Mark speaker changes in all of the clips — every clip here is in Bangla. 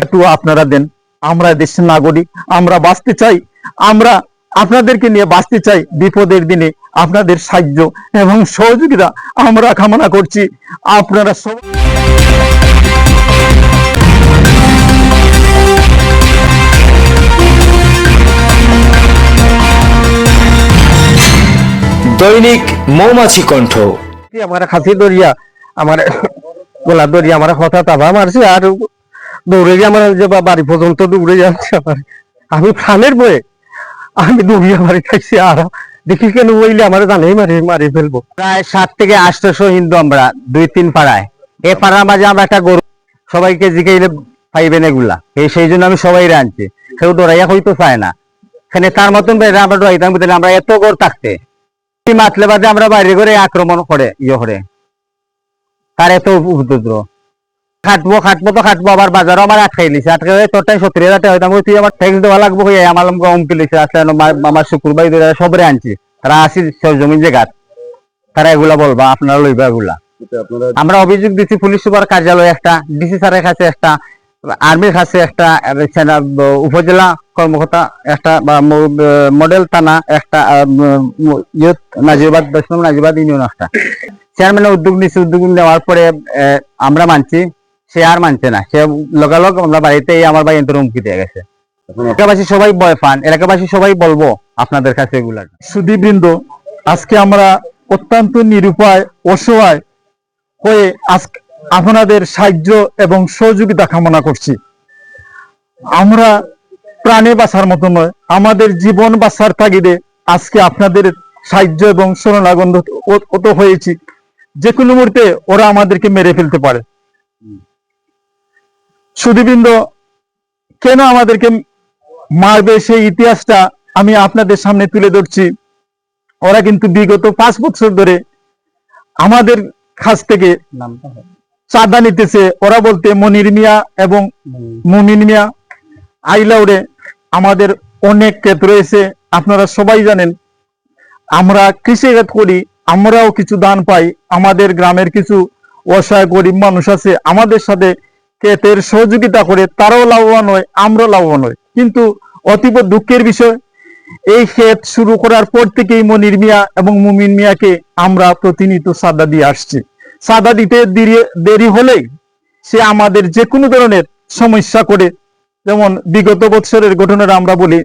Speaker 1: একটু আপনারা দেন। আমরা দেশের নাগরিক আমরা বাঁচতে চাই। আমরা আপনাদেরকে নিয়ে বাঁচতে চাই বিপদের দিনে। আপনাদের সাহায্য এবং সহযোগিতা আমরা কামনা করছি। আপনারা
Speaker 2: দৈনিক মৌমাছি কণ্ঠ।
Speaker 1: আমার খাসি দরিয়া আমার গোলা দরিয়া আমার হঠাৎ তাবা মারছে আর দৌড়ে গিয়ে আমার যে বাড়ি পর্যন্ত দৌড়ে যাচ্ছে আমার। আমি প্রাণের বয়ে। আমি দৌড়িয়া বাড়ি থাকছি আর দেখি কেন বইলে আমার জানেই মারি মারি ফেলব।
Speaker 3: প্রায় সাত থেকে আটশোশো হিন্দু আমরা, দুই তিন পাড়ায়। এই পাড়ার মাঝে আমরা একটা গরু সবাইকে জিগাইলে পাইবেন এগুলা। এই সেই জন্য আমি সবাই আনছি কেউ দৌড়াইয়া হইতে চায় না। এখানে তার মতন বাইরে আমরা দৌড়াইতাম বুঝলে আমরা এত গড় থাকতে। মাতলে বাদে আমরা বাইরে করে আক্রমণ করে ইয়ে করে। তার এত উপদ্র খাটবো খাটবো তো খাটবো আবার বাজারও আমার আটকাই লিছে আটকাই তোর টাইম সত্তর হাজার টাকা হইতাম তুই আমার ট্যাক্স দেওয়া লাগবো হয়ে আমার গম কিলিছে আসলে আমার- শুক্রবার ধরে সবরে আনছি। তারা আসি জমি জায়গাত তারা এগুলা বলবা আপনারা লইবা এগুলা। আমরা অভিযোগ দিচ্ছি পুলিশ সুপার কার্যালয় একটা ডিসি স্যারের কাছে একটা আর্মির কাছে একটা উপজেলা কর্মকর্তা একটা বা মডেল থানা একটা নাজিবাদ নাজিবাদ ইউনিয়ন একটা। চেয়ারম্যানের উদ্যোগ নিচ্ছে উদ্যোগ নেওয়ার পরে আমরা মানছি সে আর মানছে না। সে লগালগ আমরা বাড়িতে আমার ভাই এন্তর হুমকি দিয়ে গেছে। এলাকাবাসী সবাই ভয় পান। এলাকাবাসী সবাই বলব আপনাদের কাছে এগুলা
Speaker 1: সুদীবৃন্দ আজকে আমরা অত্যন্ত নিরুপায়, অসহায় হয়ে আজকে আপনাদের সাহায্য এবং সহযোগিতা কামনা করছি। আমরা প্রাণে বাঁচার মতো নয়, আমাদের জীবন বাঁচার তাগিদে আজকে আপনাদের সাহায্য এবং শরণাগন্ধ হয়েছি। যে কোনো মুহূর্তে ওরা আমাদেরকে মেরে ফেলতে পারে। সুদীবৃন্দ কেন আমাদেরকে মারবে সেই ইতিহাসটা আমি আপনাদের সামনে তুলে ধরছি? ওরা কিন্তু বিগত পাঁচ বছর ধরে আমাদের কাছ থেকে চাঁদা নিতেছে। ওরা বলতে মনির মিয়া এবং মুমিন মিয়া আইলাউড়ে আমাদের অনেক ক্ষেত রয়েছে, আপনারা সবাই জানেন। আমরা কৃষিকাজ করি, আমরাও কিছু দান পাই, আমাদের গ্রামের কিছু অসহায় গরিব মানুষ আছে, আমাদের সাথে ক্ষেতের সহযোগিতা করে তারাও লাভবান হয়, আমরাও লাভবান হয়। কিন্তু অতীব দুঃখের বিষয়, এই ক্ষেত শুরু করার পর থেকেই মনির মিয়া এবং মুমিন মিয়াকে আমরা প্রতিনিয়ত সাদা দিয়ে আসছি। সাদা দিতে দেরি- হলেই সে আমাদের যে কোনো ধরনের সমস্যা করে, যেমন বিগত বৎসরের ঘটনাটা আমরা বলি,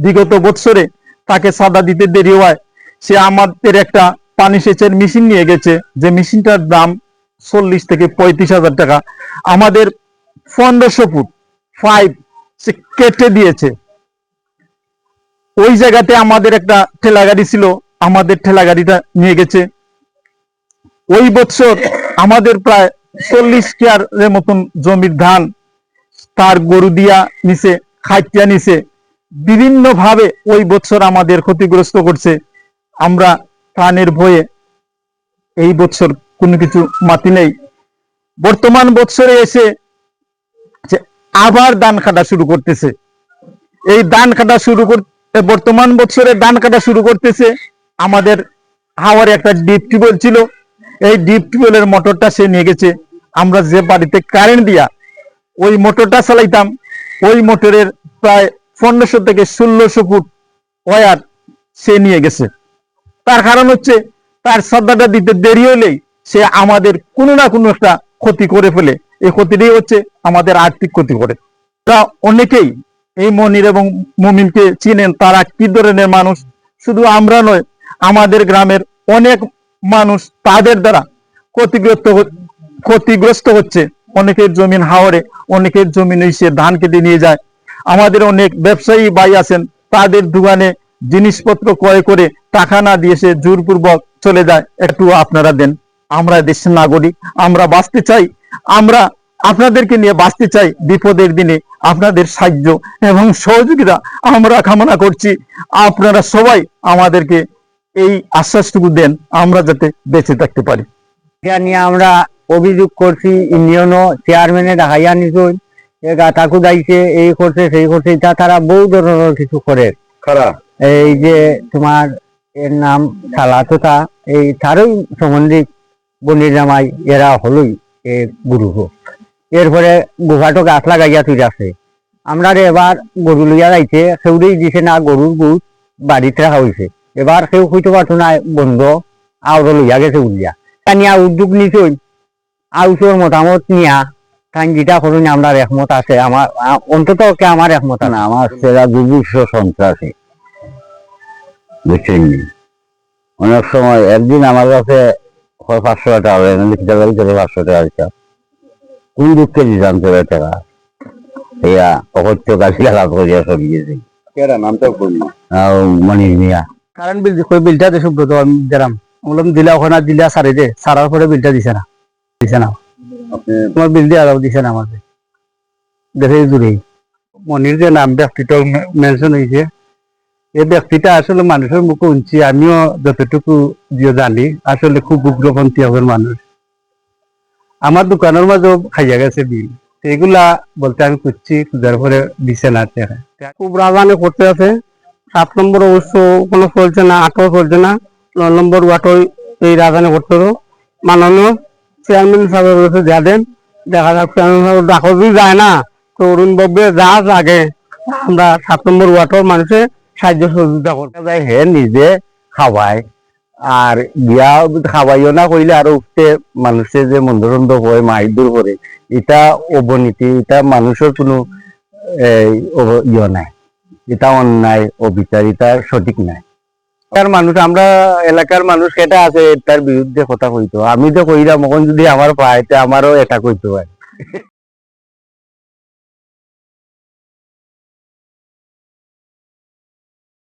Speaker 1: বিগত বৎসরে তাকে সাদা দিতে দেরি হওয়ায় সে আমাদের একটা পানি সেচের মেশিন নিয়ে গেছে। যে মেশিনটার দাম চল্লিশ থেকে পঁয়ত্রিশ হাজার টাকা। আমাদের পনেরোশো ফুট ফাইভ সে কেটে দিয়েছে। ওই জায়গাতে আমাদের একটা ঠেলা গাড়ি ছিল, আমাদের ঠেলা গাড়িটা নিয়ে গেছে। ওই বছর আমাদের প্রায় চল্লিশ কেয়ারের মতন জমির ধান তার গরু দিয়া নিছে খাইটিয়া নিছে। বিভিন্ন ভাবে ওই বছর আমাদের ক্ষতিগ্রস্ত করছে। আমরা প্রাণের ভয়ে এই বছর কোনো কিছু মাতি নেই। বর্তমান বছরে এসে আবার ধান কাটা শুরু করতেছে। এই ধান কাটা শুরু করতে বর্তমান বছরে ধান কাটা শুরু করতেছে আমাদের হাওয়ার একটা ডিপ টিউবওয়েল ছিল। এই ডিপ টিউবওয়েলের মোটরটা সে নিয়ে গেছে। আমরা যে বাড়িতে কারেন্ট দিয়া ওই মোটরটা চালাইতাম, ওই মোটরের প্রায় পনেরোশো থেকে ষোলোশো ফুট ওয়ার সে নিয়ে গেছে। তার কারণ হচ্ছে তার শ্রদ্ধাটা দিতে দেরি হলেই সে আমাদের কোনো না কোনো একটা ক্ষতি করে ফেলে। এই ক্ষতিটাই হচ্ছে আমাদের আর্থিক ক্ষতি করে। তা অনেকেই এই মনির এবং মুমিনকে চিনেন, তারা কি ধরনের মানুষ? শুধু আমরা নয়, আমাদের গ্রামের অনেক মানুষ তাদের দ্বারা ক্ষতিগ্রস্ত ক্ষতিগ্রস্ত হচ্ছে। অনেকের জমিন হাওড়ে অনেকের জমিন এসে ধান কেটে নিয়ে যায়। আমাদের অনেক ব্যবসায়ী ভাই আছেন, তাদের দোকানে জিনিসপত্র ক্রয় করে টাকা না দিয়ে সে জোরপূর্বক চলে যায়। একটু আপনারা দেন। আমরা দেশের নাগরিক আমরা বাঁচতে চাই আমরা আপনাদেরকে নিয়ে বাঁচতে চাই বিপদের দিনে আপনাদের সাহায্য এবং সহযোগিতা আমরা কামনা করছি। আপনারা সবাই আমাদেরকে এই আশ্বাসটুকু দেন আমরা যাতে বেঁচে থাকতে পারি।
Speaker 3: এটা নিয়ে আমরা অভিযোগ করছি ইউনিয়নও চেয়ারম্যানে দেখাইয়া নিছুন এ গাতাকু দাইছে এই করছে সেই করছে এটা তারা বহু ধরনের কিছু করে। এই যে তোমার এর নাম সালাততা এই তারই সম্বন্ধে বনির জামাই, এরা হলোই এ গুরু এরপরে গুহাটো গাছ লাগাইয়া তুই আছে আমরা এবার গরু লইয়া যাইছে সেউরেই দিছে না গরুর গুড় বাড়িতে রাখা হয়েছে এবার সেও হইতে পারতো না, বন্ধ আউরে লইয়া গেছে উলিয়া নিয়া উদ্যোগ নিছই আউসর মতামত নিয়া কারণ যেটা করুন আমরা একমত আছে। আমার, অন্তত কে আমার একমত না আমার সেরা দুর্ভিক্ষ সন্ত্রাসী। বুঝছেন অনেক সময় একদিন আমার কাছে হয় পাঁচশো টাকা হবে লিখিত বাড়ি থেকে পাঁচশো টাকা দিতাম কোন দুঃখে দিতাম তোর? টাকা ইয়া অকথ্য গাছিলা লাভ করিয়া সরি গেছি
Speaker 4: কেরা নামটা
Speaker 3: মনির মিয়া।
Speaker 4: কারণ বিল কই বিলটা দে সুব্রত আমি দিলাম। বললাম দিলা ওখানে দিলা সারে দে। সারার পরে বিলটা দিছে না। দিছে না। তোমার বিল দিয়ে দিছে না আমাদের। দেখে দূরেই। মনির যে নাম ব্যক্তিটা মেনশন হয়েছে এই ব্যক্তিটা আসলে মানুষের মুখে উনছি আমিও যতটুকু জানি, আসলে খুব উগ্রপন্থী হবেন মানুষ। আমার দোকানের মাঝেও খাইয়া গেছে বিল। এগুলা বলতে আমি করছি খুঁজার পরে দিছে না খুব রাজানে করতে আছে। সাত নম্বর অবশ্য কোনো চলছে না, আটও চলছে না। নয় নম্বর ওয়াটও এই রাজধানী করতে মাননীয় চেয়ারম্যান সাহেবের কাছে যা দেন, দেখা যাক চেয়ারম্যান সাহেব ডাকো যায় না, তো অরুণ যা লাগে আমরা সাত নম্বর ওয়াটের মানুষে সাহায্য সহযোগিতা করতে
Speaker 3: যায় হে নিজে খাওয়ায় আর বিয়া খাওয়াইও না কইলে আরও উঠতে মানুষে যে মন্দরন্দ হয় মাইদুর করে, এটা অবনীতি, এটা মানুষের কোনো ইয়ে নাই। এটা অন্যায়, অবিচার, এটা সঠিক নাই। এলাকার মানুষ, আমরা এলাকার মানুষ কেটা আছে তার বিরুদ্ধে কথা কইতো। আমি তো কইরাম এখন যদি আমার পায়, তে আমারও এটা কইতে পারে।